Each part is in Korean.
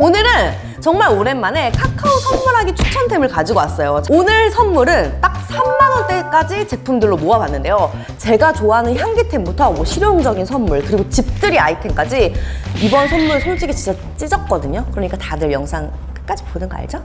오늘은 정말 오랜만에 카카오 선물하기 추천템을 가지고 왔어요. 오늘 선물은 딱 3만 원대까지 제품들로 모아봤는데요. 제가 좋아하는 향기템부터 뭐 실용적인 선물 그리고 집들이 아이템까지 이번 선물 솔직히 진짜 찢었거든요. 그러니까 다들 영상 끝까지 보는 거 알죠?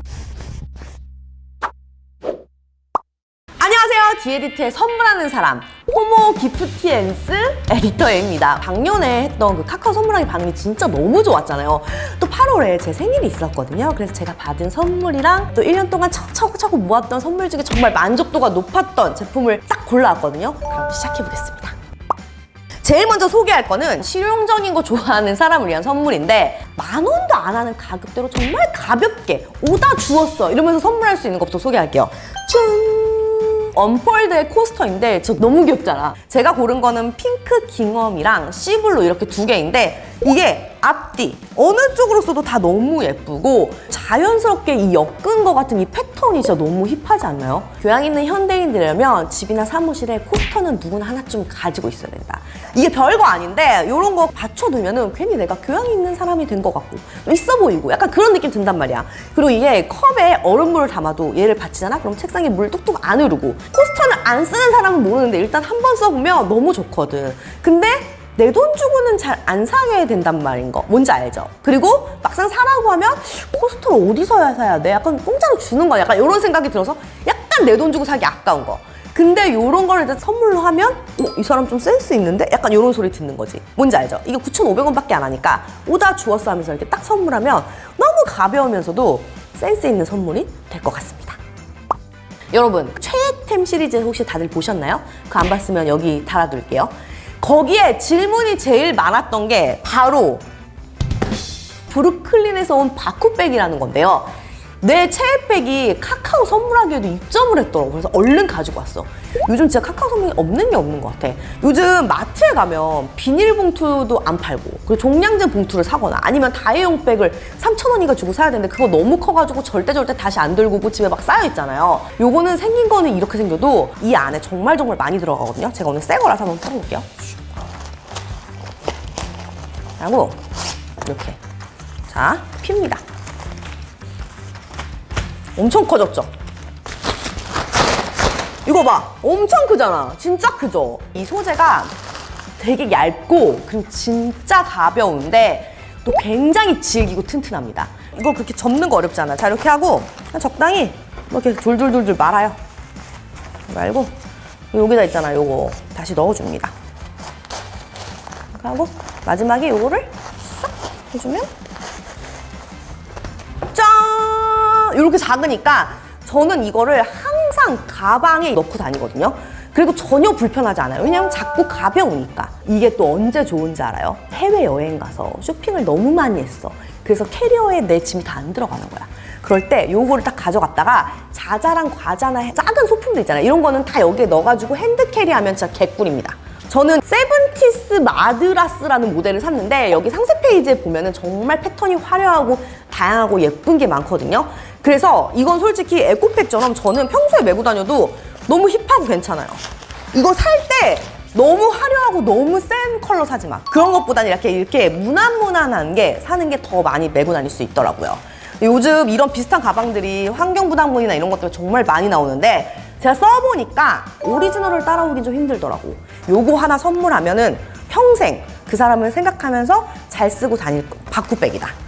디에디트의 선물하는 사람 호모 기프티엔스 에디터입니다. 작년에 했던 그 카카오 선물하기 반응이 진짜 너무 좋았잖아요. 또 8월에 제 생일이 있었거든요. 그래서 제가 받은 선물이랑 또 1년 동안 차곡차곡 모았던 선물 중에 정말 만족도가 높았던 제품을 딱 골라왔거든요. 그럼 시작해보겠습니다. 제일 먼저 소개할 거는 실용적인 거 좋아하는 사람을 위한 선물인데 만 원도 안 하는 가격대로 정말 가볍게 오다 주었어 이러면서 선물할 수 있는 것부터 소개할게요. 짠! 언폴드의 코스터인데 저 너무 귀엽잖아. 제가 고른 거는 핑크 깅엄이랑 시블루 이렇게 두 개인데 이게 앞뒤 어느 쪽으로 써도 다 너무 예쁘고 자연스럽게 이 엮은 것 같은 이 패턴이 진짜 너무 힙하지 않나요? 교양 있는 현대인들이라면 집이나 사무실에 코스터는 누구나 하나쯤 가지고 있어야 된다. 이게 별거 아닌데 이런 거 받쳐두면은 괜히 내가 교양 있는 사람이 된 것 같고 있어 보이고 약간 그런 느낌 든단 말이야. 그리고 이게 컵에 얼음물을 담아도 얘를 받치잖아? 그럼 책상에 물 뚝뚝 안 흐르고 코스터는 안 쓰는 사람은 모르는데 일단 한 번 써보면 너무 좋거든. 근데 내 돈 주고는 잘 안 사게 된단 말인 거 뭔지 알죠? 그리고 막상 사라고 하면 코스터를 어디서 야 사야 돼? 약간 공짜로 주는 거야 약간 이런 생각이 들어서 약간 내 돈 주고 사기 아까운 거 근데 이런 거를 이제 선물로 하면 어, 이 사람 좀 센스 있는데? 약간 이런 소리 듣는 거지 뭔지 알죠? 이게 9,500원밖에 안 하니까 오다 주었어 하면서 이렇게 딱 선물하면 너무 가벼우면서도 센스 있는 선물이 될 것 같습니다 여러분 최애템 시리즈 혹시 다들 보셨나요? 그거 안 봤으면 여기 달아둘게요. 거기에 질문이 제일 많았던 게 바로 브루클린에서 온 바쿠백이라는 건데요. 내 최애백이 카카오 선물하기에도 입점을 했더라고. 그래서 얼른 가지고 왔어. 요즘 진짜 카카오 선물이 없는 게 없는 것 같아. 요즘 마트에 가면 비닐봉투도 안 팔고, 그리고 종량제 봉투를 사거나 아니면 다이용 백을 3,000원이가 주고 사야 되는데 그거 너무 커가지고 절대 절대 다시 안 들고 오고 집에 막 쌓여 있잖아요. 요거는 생긴 거는 이렇게 생겨도 이 안에 정말 정말 많이 들어가거든요. 제가 오늘 새 거라서 한번 풀어볼게요. 그리고 이렇게. 자, 핍니다. 엄청 커졌죠? 이거 봐. 엄청 크잖아. 진짜 크죠? 이 소재가 되게 얇고 그리고 진짜 가벼운데 또 굉장히 질기고 튼튼합니다. 이걸 그렇게 접는 거 어렵잖아. 자, 이렇게 하고 적당히 뭐 이렇게 둘둘둘둘 말아요. 말고 여기다 있잖아. 요거 다시 넣어줍니다. 하고 마지막에 요거를 싹 해주면 이렇게 작으니까 저는 이거를 항상 가방에 넣고 다니거든요. 그리고 전혀 불편하지 않아요. 왜냐면 자꾸 가벼우니까. 이게 또 언제 좋은지 알아요? 해외여행 가서 쇼핑을 너무 많이 했어. 그래서 캐리어에 내 짐이 다 안 들어가는 거야. 그럴 때 요거를 딱 가져갔다가 자잘한 과자나 작은 소품들 있잖아요. 이런 거는 다 여기에 넣어가지고 핸드캐리 하면 진짜 개꿀입니다. 저는 세븐티스 마드라스라는 모델을 샀는데 여기 상세 페이지에 보면은 정말 패턴이 화려하고 다양하고 예쁜 게 많거든요. 그래서 이건 솔직히 에코백처럼 저는 평소에 메고 다녀도 너무 힙하고 괜찮아요. 이거 살 때 너무 화려하고 너무 센 컬러 사지 마. 그런 것보다는 이렇게 이렇게 무난무난한 게 사는 게 더 많이 메고 다닐 수 있더라고요. 요즘 이런 비슷한 가방들이 환경 부담금이나 이런 것 때문에 정말 많이 나오는데 제가 써보니까 오리지널을 따라오긴 좀 힘들더라고. 요거 하나 선물하면은 평생 그 사람을 생각하면서 잘 쓰고 다닐 바쿠백이다.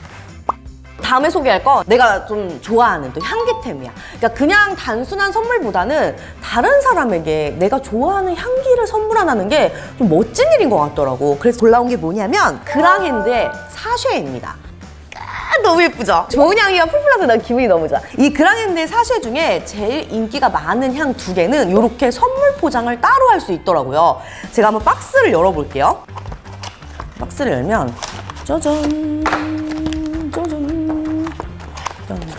다음에 소개할 건 내가 좀 좋아하는 또 향기템이야. 그러니까 그냥 단순한 선물보다는 다른 사람에게 내가 좋아하는 향기를 선물하는 게 좀 멋진 일인 것 같더라고. 그래서 골라온 게 뭐냐면 그랑핸드의 사쉐입니다. 아, 너무 예쁘죠? 좋은 향기가 풀풀 나서 난 기분이 너무 좋아. 이 그랑핸드의 사쉐 중에 제일 인기가 많은 향 두 개는 이렇게 선물 포장을 따로 할 수 있더라고요. 제가 한번 박스를 열어볼게요. 박스를 열면 짜잔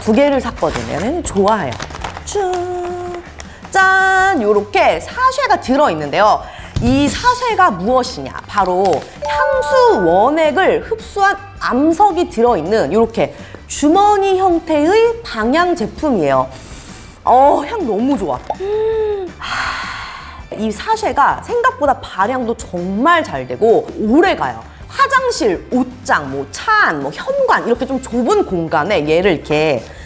두 개를 샀거든요. 얘는 좋아해요. 쭉. 짠! 요렇게 사쉐가 들어있는데요. 이 사쉐가 무엇이냐? 바로 향수 원액을 흡수한 암석이 들어있는 이렇게 주머니 형태의 방향 제품이에요. 어, 향 너무 좋아. 이 사쉐가 생각보다 발향도 정말 잘 되고 오래 가요. 화장실, 옷장, 뭐 차안, 뭐 현관 이렇게 좀 좁은 공간에 얘를 이렇게 싹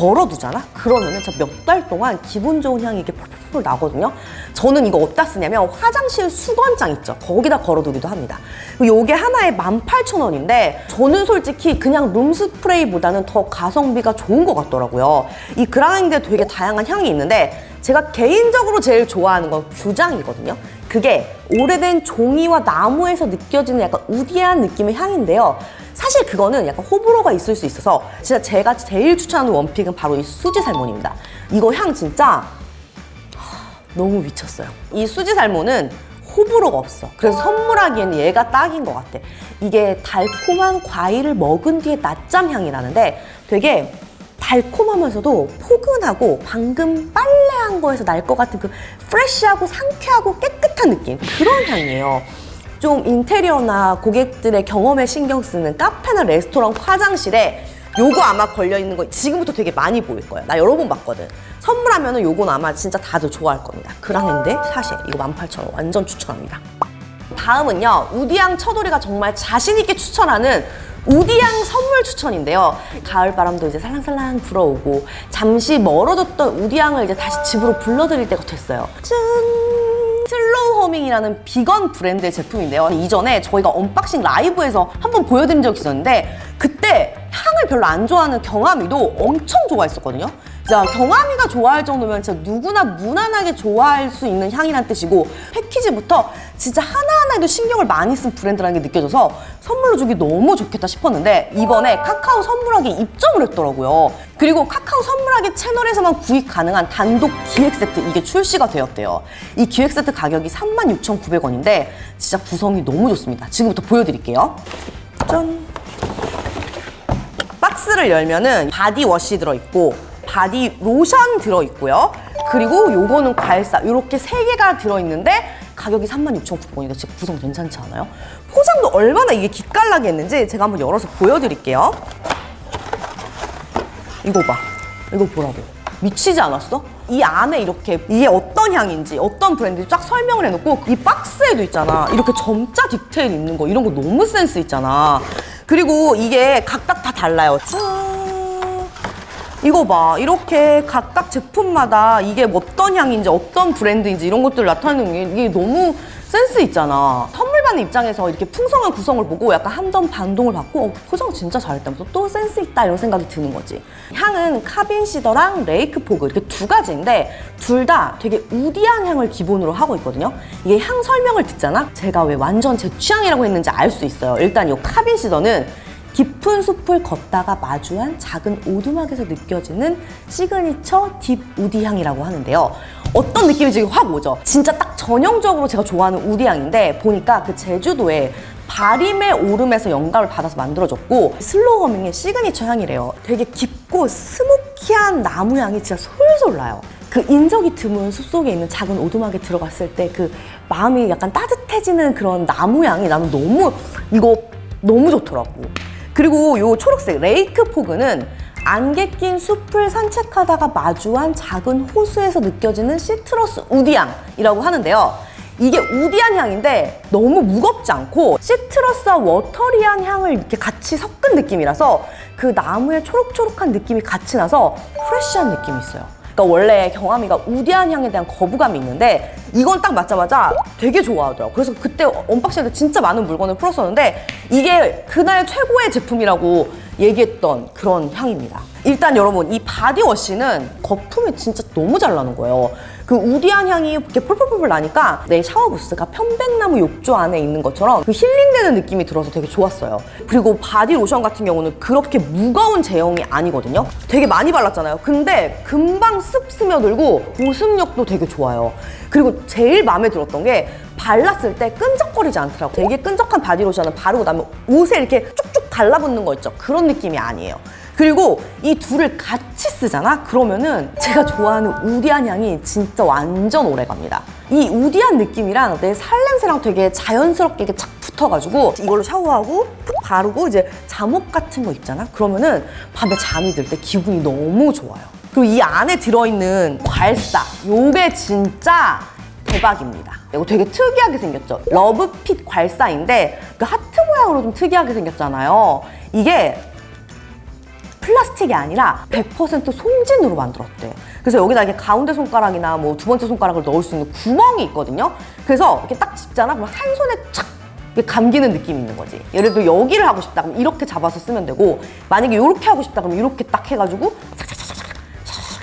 걸어두잖아? 그러면은 저 몇 달 동안 기분 좋은 향이 이렇게 펄펄펄 나거든요. 저는 이거 어디다 쓰냐면 화장실 수건장 있죠. 거기다 걸어두기도 합니다. 요게 하나에 18,000원인데 저는 솔직히 그냥 룸 스프레이보다는 더 가성비가 좋은 것 같더라고요. 이 그라인드에 되게 다양한 향이 있는데 제가 개인적으로 제일 좋아하는 건 규장이거든요. 그게 오래된 종이와 나무에서 느껴지는 약간 우디한 느낌의 향인데요. 사실 그거는 약간 호불호가 있을 수 있어서 진짜 제가 제일 추천하는 원픽은 바로 이 수지 살몬입니다. 이거 향 진짜 너무 미쳤어요. 이 수지 살모는 호불호가 없어. 그래서 선물하기에는 얘가 딱인 것 같아. 이게 달콤한 과일을 먹은 뒤에 낮잠 향이 나는데 되게 달콤하면서도 포근하고 방금 빨래한 거에서 날 것 같은 그 프레쉬하고 상쾌하고 깨끗한 느낌 그런 향이에요. 좀 인테리어나 고객들의 경험에 신경 쓰는 카페나 레스토랑 화장실에 요거 아마 걸려있는 거 지금부터 되게 많이 보일 거예요. 나 여러 번 봤거든. 선물하면 은 요건 아마 진짜 다들 좋아할 겁니다. 그랑인데 사실 이거 18,000원 완전 추천합니다. 다음은요 우디양 처돌이가 정말 자신 있게 추천하는 우디양 선물 추천인데요 가을 바람도 이제 살랑살랑 불어오고 잠시 멀어졌던 우디양을 이제 다시 집으로 불러들일 때가 됐어요 짠 슬로우 허밍이라는 비건 브랜드의 제품인데요. 이전에 저희가 언박싱 라이브에서 한번 보여드린 적이 있었는데 그때 향을 별로 안 좋아하는 경아미도 엄청 좋아했었거든요 자, 경아미가 좋아할 정도면 진짜 누구나 무난하게 좋아할 수 있는 향이란 뜻이고 패키지부터 진짜 하나하나에도 신경을 많이 쓴 브랜드라는 게 느껴져서 선물로 주기 너무 좋겠다 싶었는데 이번에 카카오 선물하기 입점을 했더라고요. 그리고 카카오 선물하기 채널에서만 구입 가능한 단독 기획 세트 이게 출시가 되었대요. 이 기획 세트 가격이 36,900원인데 진짜 구성이 너무 좋습니다. 지금부터 보여드릴게요. 짠! 박스를 열면은 바디워시 들어있고 바디 로션 들어있고요. 그리고 요거는 괄사 이렇게 세 개가 들어있는데 가격이 36,900원이니까 진짜 구성 괜찮지 않아요? 포장도 얼마나 이게 기깔나게 했는지 제가 한번 열어서 보여드릴게요. 이거 봐. 이거 보라고. 미치지 않았어? 이 안에 이렇게 이게 어떤 향인지 어떤 브랜드인지 쫙 설명을 해놓고 이 박스에도 있잖아. 이렇게 점자 디테일 있는 거 이런 거 너무 센스 있잖아. 그리고 이게 각각 다 달라요. 짠. 이거 봐. 이렇게 각각 제품마다 이게 어떤 향인지 어떤 브랜드인지 이런 것들 나타내는 게 이게 너무 센스 있잖아. 선물 받는 입장에서 이렇게 풍성한 구성을 보고 약간 한점 반동을 받고 어, 포장 진짜 잘했다면서 또 센스 있다 이런 생각이 드는 거지. 향은 카빈 시더랑 레이크 포그 이렇게 두 가지인데 둘 다 되게 우디한 향을 기본으로 하고 있거든요. 이게 향 설명을 듣잖아? 제가 왜 완전 제 취향이라고 했는지 알 수 있어요. 일단 이 카빈 시더는 깊은 숲을 걷다가 마주한 작은 오두막에서 느껴지는 시그니처 딥 우디 향이라고 하는데요. 어떤 느낌인지 확 오죠? 진짜 딱 전형적으로 제가 좋아하는 우디 향인데 보니까 그 제주도에 바림의 오름에서 영감을 받아서 만들어졌고 슬로우 허밍의 시그니처 향이래요. 되게 깊고 스모키한 나무 향이 진짜 솔솔 나요. 그 인적이 드문 숲속에 있는 작은 오두막에 들어갔을 때 그 마음이 약간 따뜻해지는 그런 나무 향이 나는 너무 이거 너무 좋더라고. 그리고 요 초록색 레이크 포그는 안개 낀 숲을 산책하다가 마주한 작은 호수에서 느껴지는 시트러스 우디향이라고 하는데요. 이게 우디한 향인데 너무 무겁지 않고 시트러스와 워터리한 향을 이렇게 같이 섞은 느낌이라서 그 나무의 초록초록한 느낌이 같이 나서 프레쉬한 느낌이 있어요. 그러니까 원래 경함이가 우디한 향에 대한 거부감이 있는데 이건 딱 맞자마자 되게 좋아하더라고요. 그래서 그때 언박싱 때 진짜 많은 물건을 풀었었는데 이게 그날 최고의 제품이라고 얘기했던 그런 향입니다. 일단 여러분 이 바디워시는 거품이 진짜 너무 잘 나는 거예요. 그 우디한 향이 이렇게 폴폴폴 나니까 내 샤워 부스가 편백나무 욕조 안에 있는 것처럼 그 힐링되는 느낌이 들어서 되게 좋았어요. 그리고 바디 로션 같은 경우는 그렇게 무거운 제형이 아니거든요. 되게 많이 발랐잖아요. 근데 금방 습 스며들고 보습력도 되게 좋아요. 그리고 제일 마음에 들었던 게 발랐을 때 끈적거리지 않더라고요. 되게 끈적한 바디 로션은 바르고 나면 옷에 이렇게 쭉쭉 달라붙는 거 있죠. 그런 느낌이 아니에요. 그리고 이 둘을 같이 쓰잖아? 그러면은 제가 좋아하는 우디한 향이 진짜 완전 오래 갑니다. 이 우디한 느낌이랑 내 살냄새랑 되게 자연스럽게 이렇게 착 붙어가지고 이걸로 샤워하고 푹 바르고 이제 잠옷 같은 거 입잖아? 그러면은 밤에 잠이 들 때 기분이 너무 좋아요. 그리고 이 안에 들어있는 괄사, 요게 진짜 대박입니다. 이거 되게 특이하게 생겼죠? 러브핏 괄사인데 그 하트 모양으로 좀 특이하게 생겼잖아요. 이게 플라스틱이 아니라 100% 송진으로 만들었대. 그래서 여기다 이렇게 가운데 손가락이나 뭐 두 번째 손가락을 넣을 수 있는 구멍이 있거든요. 그래서 이렇게 딱 집잖아. 그럼 한 손에 착 감기는 느낌이 있는 거지. 예를 들어 여기를 하고 싶다. 그럼 이렇게 잡아서 쓰면 되고 만약에 이렇게 하고 싶다. 그럼 이렇게 딱 해가지고 착착착착착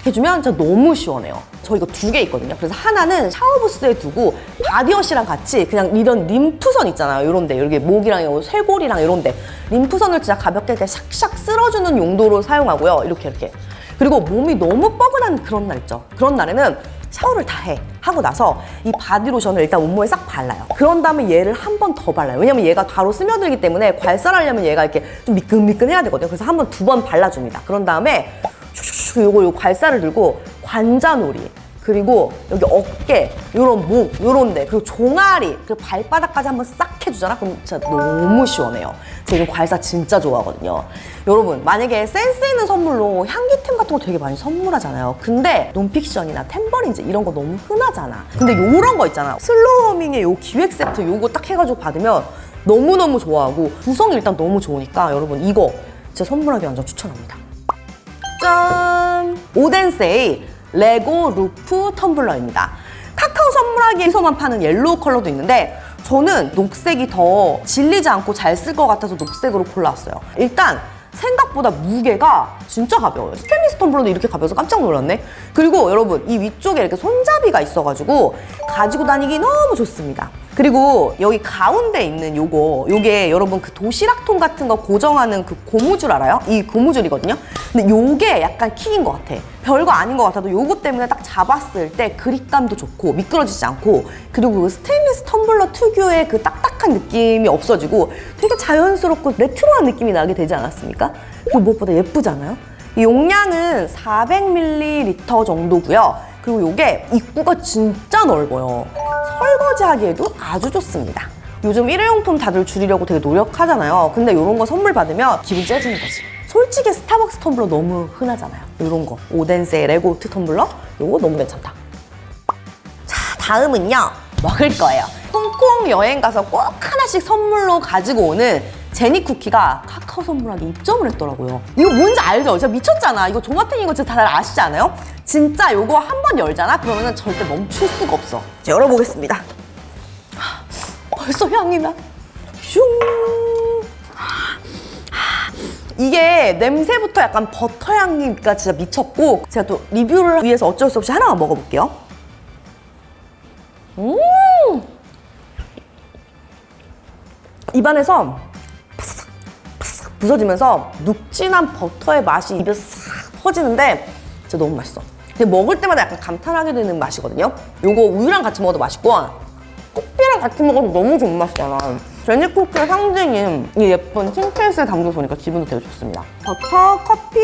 해주면 진짜 너무 시원해요. 저 이거 두 개 있거든요. 그래서 하나는 샤워부스에 두고 바디워시랑 같이 그냥 이런 림프선 있잖아요. 이런데 이렇게 목이랑 요 쇄골이랑 이런데 림프선을 진짜 가볍게 이렇게 샥샥 쓸어주는 용도로 사용하고요. 이렇게 이렇게. 그리고 몸이 너무 뻐근한 그런 날 있죠. 그런 날에는 샤워를 다 해. 하고 나서 이 바디로션을 일단 온몸에 싹 발라요. 그런 다음에 얘를 한 번 더 발라요. 왜냐면 얘가 바로 스며들기 때문에 괄살하려면 얘가 이렇게 좀 미끈미끈해야 되거든요. 그래서 한 번, 두 번 발라줍니다. 그런 다음에 슉슉슉 요거 요 괄살을 들고 관자놀이 그리고 여기 어깨, 요런 목, 요런 데, 그리고 종아리, 그리고 발바닥까지 한번 싹 해주잖아? 그럼 진짜 너무 시원해요. 제가 이거 괄사 진짜 좋아하거든요. 여러분, 만약에 센스 있는 선물로 향기템 같은 거 되게 많이 선물하잖아요. 근데 논픽션이나 템버린즈 이런 거 너무 흔하잖아. 근데 요런 거 있잖아. 슬로우밍의 요 기획 세트 요거 딱 해가지고 받으면 너무너무 좋아하고 구성이 일단 너무 좋으니까 여러분 이거 진짜 선물하기 완전 추천합니다. 짠! 오덴세이 레고 루프 텀블러입니다. 카카오 선물하기에서만 파는 옐로우 컬러도 있는데 저는 녹색이 더 질리지 않고 잘 쓸 것 같아서 녹색으로 골라왔어요. 일단 생각보다 무게가 진짜 가벼워요. 스테인리스 텀블러도 이렇게 가벼워서 깜짝 놀랐네. 그리고 여러분 이 위쪽에 이렇게 손잡이가 있어가지고 가지고 다니기 너무 좋습니다. 그리고 여기 가운데 있는 요거 요게 여러분 그 도시락통 같은 거 고정하는 그 고무줄 알아요? 이 고무줄이거든요. 근데 요게 약간 킥인 것 같아. 별거 아닌 것 같아도 요거 때문에 딱 잡았을 때 그립감도 좋고 미끄러지지 않고 그리고 그 스테인리스 텀블러 특유의 그 딱딱한 느낌이 없어지고 되게 자연스럽고 레트로한 느낌이 나게 되지 않았습니까? 그리고 무엇보다 예쁘잖아요? 이 용량은 400ml 정도고요. 그리고 요게 입구가 진짜 넓어요. 설거지하기에도 아주 좋습니다. 요즘 일회용품 다들 줄이려고 되게 노력하잖아요. 근데 이런 거 선물 받으면 기분 째지는 거지. 솔직히 스타벅스 텀블러 너무 흔하잖아요. 이런 거. 오덴세 레고트 텀블러? 이거 너무 괜찮다. 자, 다음은요. 먹을 거예요. 홍콩 여행 가서 꼭 하나씩 선물로 가지고 오는 제니 쿠키가 카카오 선물하기 입점을 했더라고요. 이거 뭔지 알죠? 진짜 미쳤잖아. 이거 종합탱인 거 진짜 다들 아시지 않아요? 진짜 이거 한 번 열잖아? 그러면 절대 멈출 수가 없어. 자, 열어보겠습니다. 하, 벌써 향이 나. 슝. 이게 냄새부터 약간 버터 향기가 진짜 미쳤고 제가 또 리뷰를 위해서 어쩔 수 없이 하나만 먹어볼게요. 입안에서 파삭 파삭 부서지면서 눅진한 버터의 맛이 입에 싹 퍼지는데 진짜 너무 맛있어. 근데 먹을 때마다 약간 감탄하게 되는 맛이거든요. 요거 우유랑 같이 먹어도 맛있고 커피랑 같이 먹어도 너무 좋은 맛이잖아. 제니 쿠키의 상징인 이 예쁜 틴케이스에 담겨 보니까 기분도 되게 좋습니다. 버터, 커피,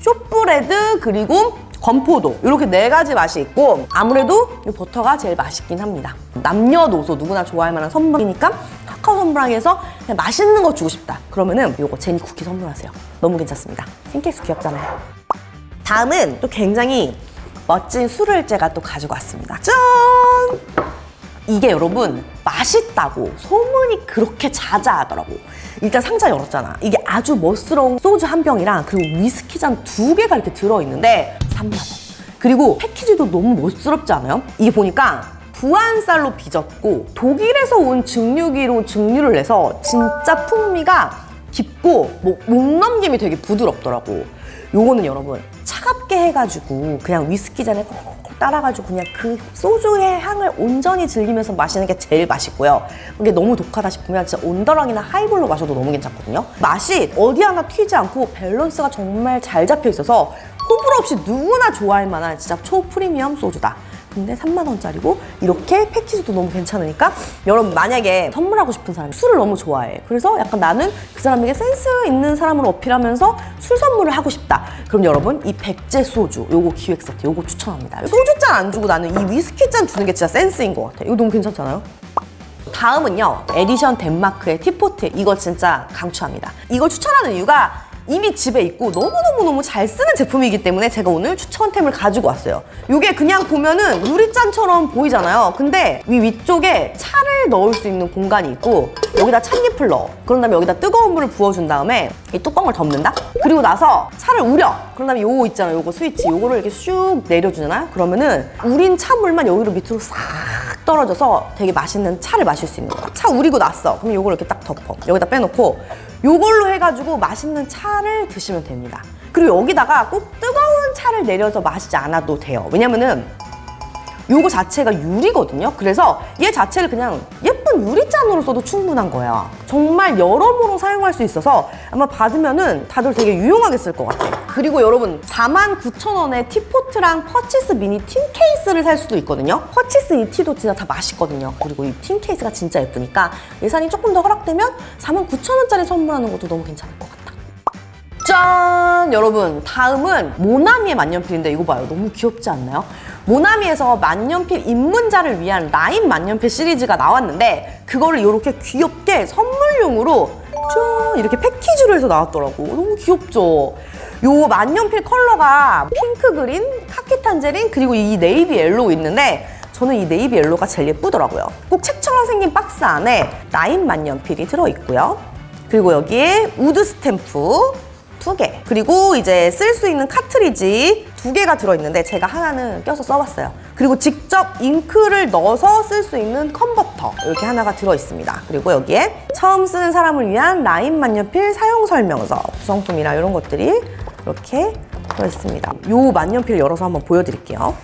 숏브레드 그리고 건포도 이렇게 네 가지 맛이 있고 아무래도 이 버터가 제일 맛있긴 합니다. 남녀노소 누구나 좋아할 만한 선물이니까 카카오 선물하기에서 그냥 맛있는 거 주고 싶다. 그러면은 이거 제니 쿠키 선물하세요. 너무 괜찮습니다. 틴케이스 귀엽잖아요. 다음은 또 굉장히 멋진 술을 제가 또 가지고 왔습니다. 짠! 이게 여러분 맛있다고 소문이 그렇게 자자하더라고. 일단 상자 열었잖아. 이게 아주 멋스러운 소주 한 병이랑 그리고 위스키 잔 두 개가 이렇게 들어있는데 3만 원. 그리고 패키지도 너무 멋스럽지 않아요? 이게 보니까 부안쌀로 빚었고 독일에서 온 증류기로 증류를 내서 진짜 풍미가 깊고 뭐, 목 넘김이 되게 부드럽더라고. 요거는 여러분 차갑게 해가지고 그냥 위스키 잔에 콕콕 따라가지고 그냥 그 소주의 향을 온전히 즐기면서 마시는 게 제일 맛있고요. 이게 너무 독하다 싶으면 진짜 온더락이나 하이볼로 마셔도 너무 괜찮거든요. 맛이 어디 하나 튀지 않고 밸런스가 정말 잘 잡혀 있어서 호불호 없이 누구나 좋아할 만한 진짜 초프리미엄 소주다. 근데 3만 원짜리고 이렇게 패키지도 너무 괜찮으니까 여러분 만약에 선물하고 싶은 사람이 술을 너무 좋아해. 그래서 약간 나는 그 사람에게 센스 있는 사람으로 어필하면서 술 선물을 하고 싶다. 그럼 여러분 이 백제 소주 요거 기획 세트 요거 추천합니다. 소주 잔 안 주고 나는 이 위스키 잔 주는 게 진짜 센스인 것 같아. 이거 너무 괜찮잖아요? 다음은요 에디션 덴마크의 티포트. 이거 진짜 강추합니다. 이걸 추천하는 이유가 이미 집에 있고 너무너무너무 잘 쓰는 제품이기 때문에 제가 오늘 추천템을 가지고 왔어요. 이게 그냥 보면은 유리잔처럼 보이잖아요. 근데 위 위쪽에 차를 넣을 수 있는 공간이 있고 여기다 찻잎을 넣어. 그런 다음에 여기다 뜨거운 물을 부어준 다음에 이 뚜껑을 덮는다? 그리고 나서 차를 우려. 그런 다음에 요거 있잖아요. 요거 스위치. 요거를 이렇게 슉 내려주잖아요. 그러면은 우린 차물만 여기로 밑으로 싹 떨어져서 되게 맛있는 차를 마실 수 있는 거야. 차 우리고 났어. 그럼 요걸 이렇게 딱 덮어. 여기다 빼놓고 요걸로 해가지고 맛있는 차를 드시면 됩니다. 그리고 여기다가 꼭 뜨거운 차를 내려서 마시지 않아도 돼요. 왜냐면은 요거 자체가 유리거든요. 그래서 얘 자체를 그냥 예쁜 유리잔으로 써도 충분한 거야. 정말 여러모로 사용할 수 있어서 아마 받으면은 다들 되게 유용하게 쓸 것 같아요. 그리고 여러분 49,000원에 티포트랑 퍼치스 미니 틴 케이스를 살 수도 있거든요. 퍼치스 이 티도 진짜 다 맛있거든요. 그리고 이 틴 케이스가 진짜 예쁘니까 예산이 조금 더 허락되면 49,000원짜리 선물하는 것도 너무 괜찮을 것 같다. 짠! 여러분, 다음은 모나미의 만년필인데 이거 봐요. 너무 귀엽지 않나요? 모나미에서 만년필 입문자를 위한 라인 만년필 시리즈가 나왔는데 그거를 이렇게 귀엽게 선물용으로 짠! 이렇게 패키지로 해서 나왔더라고. 너무 귀엽죠? 요 만년필 컬러가 핑크 그린, 카키 탄제린, 그리고 이 네이비 옐로우 있는데 저는 이 네이비 옐로우가 제일 예쁘더라고요. 꼭 책처럼 생긴 박스 안에 라인 만년필이 들어있고요. 그리고 여기에 우드 스탬프 두 개. 그리고 이제 쓸 수 있는 카트리지 두 개가 들어있는데 제가 하나는 껴서 써봤어요. 그리고 직접 잉크를 넣어서 쓸 수 있는 컨버터 이렇게 하나가 들어있습니다. 그리고 여기에 처음 쓰는 사람을 위한 라인 만년필 사용 설명서, 구성품이나 이런 것들이 이렇게 들어있습니다. 요 만년필 열어서 한번 보여드릴게요.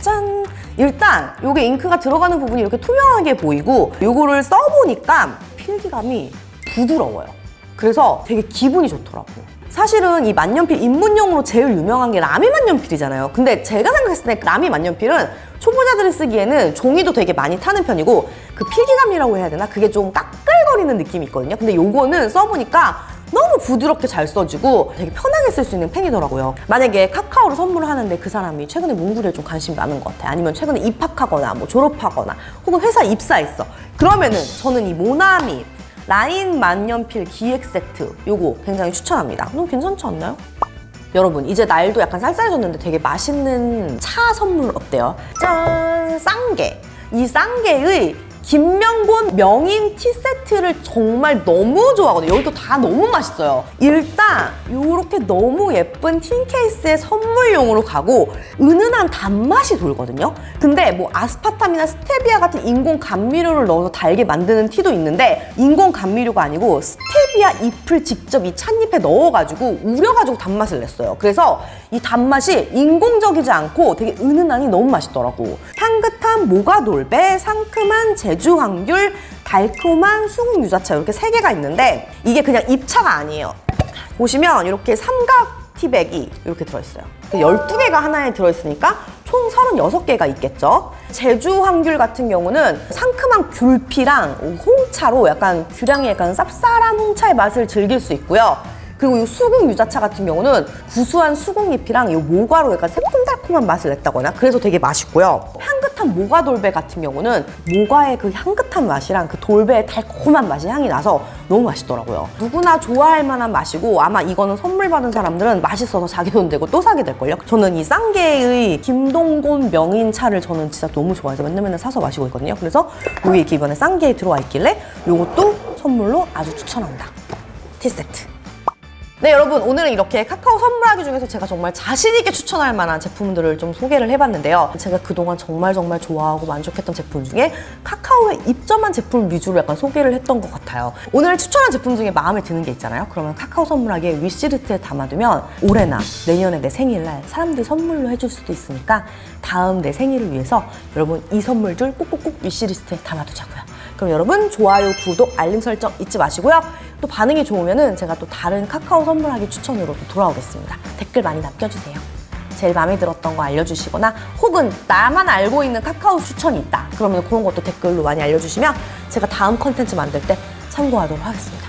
짠! 일단 요게 잉크가 들어가는 부분이 이렇게 투명하게 보이고 요거를 써보니까 필기감이 부드러워요. 그래서 되게 기분이 좋더라고요. 사실은 이 만년필 입문용으로 제일 유명한 게 라미 만년필이잖아요. 근데 제가 생각했을 때 라미 만년필은 초보자들이 쓰기에는 종이도 되게 많이 타는 편이고 그 필기감이라고 해야 되나? 그게 좀 까끌거리는 느낌이 있거든요. 근데 요거는 써보니까 너무 부드럽게 잘 써지고 되게 편하게 쓸 수 있는 펜이더라고요. 만약에 카카오로 선물을 하는데 그 사람이 최근에 문구리에 좀 관심이 많은 것 같아. 아니면 최근에 입학하거나 뭐 졸업하거나 혹은 회사 입사했어. 그러면은 저는 이 모나미 라인 만년필 기획 세트 요거 굉장히 추천합니다. 너무 괜찮지 않나요? 여러분 이제 날도 약간 쌀쌀해졌는데 되게 맛있는 차 선물 어때요? 짠! 쌍게! 이 쌍게의 김명곤 명인 티 세트를 정말 너무 좋아하거든요. 여기도 다 너무 맛있어요. 일단 이렇게 너무 예쁜 틴 케이스의 선물용으로 가고 은은한 단맛이 돌거든요. 근데 뭐 아스파탐이나 스테비아 같은 인공 감미료를 넣어서 달게 만드는 티도 있는데 인공 감미료가 아니고 스테비아 잎을 직접 이 찻잎에 넣어가지고 우려가지고 단맛을 냈어요. 그래서 이 단맛이 인공적이지 않고 되게 은은하니 너무 맛있더라고. 향긋한 모가 돌배, 상큼한 제주 황귤, 달콤한 수국 유자차 이렇게 세 개가 있는데 이게 그냥 잎차가 아니에요. 보시면 이렇게 삼각 티백이 이렇게 들어있어요. 12개가 하나에 들어있으니까 총 36개가 있겠죠. 제주 황귤 같은 경우는 상큼한 귤피랑 홍차로 약간 귤향의 약간 쌉쌀한 홍차의 맛을 즐길 수 있고요. 그리고 이 수국 유자차 같은 경우는 구수한 수국잎이랑 이 모과로 약간 새콤달콤한 맛을 냈다거나 그래서 되게 맛있고요. 향 긋한 모과 돌배 같은 경우는 모과의 그 향긋한 맛이랑 그 돌배의 달콤한 맛이 향이 나서 너무 맛있더라고요. 누구나 좋아할 만한 맛이고 아마 이거는 선물 받은 사람들은 맛있어서 자기 돈 대고 또 사게 될걸요. 저는 이 쌍계의 김동곤 명인 차를 저는 진짜 너무 좋아해서 맨날 맨날 사서 마시고 있거든요. 그래서 여기 이렇게 이번에 쌍계에 들어와 있길래 이것도 선물로 아주 추천합니다. 티세트. 네 여러분 오늘은 이렇게 카카오 선물하기 중에서 제가 정말 자신있게 추천할 만한 제품들을 좀 소개를 해봤는데요. 제가 그동안 정말 정말 좋아하고 만족했던 제품 중에 카카오에 입점한 제품 위주로 약간 소개를 했던 것 같아요. 오늘 추천한 제품 중에 마음에 드는 게 있잖아요. 그러면 카카오 선물하기에 위시리스트에 담아두면 올해나 내년에 내 생일날 사람들이 선물로 해줄 수도 있으니까 다음 내 생일을 위해서 여러분 이 선물들 꼭꼭꼭 위시리스트에 담아두자고요 그럼 여러분 좋아요, 구독, 알림 설정 잊지 마시고요. 또 반응이 좋으면은 제가 또 다른 카카오 선물하기 추천으로 또 돌아오겠습니다. 댓글 많이 남겨주세요. 제일 마음에 들었던 거 알려주시거나 혹은 나만 알고 있는 카카오 추천이 있다. 그러면 그런 것도 댓글로 많이 알려주시면 제가 다음 컨텐츠 만들 때 참고하도록 하겠습니다.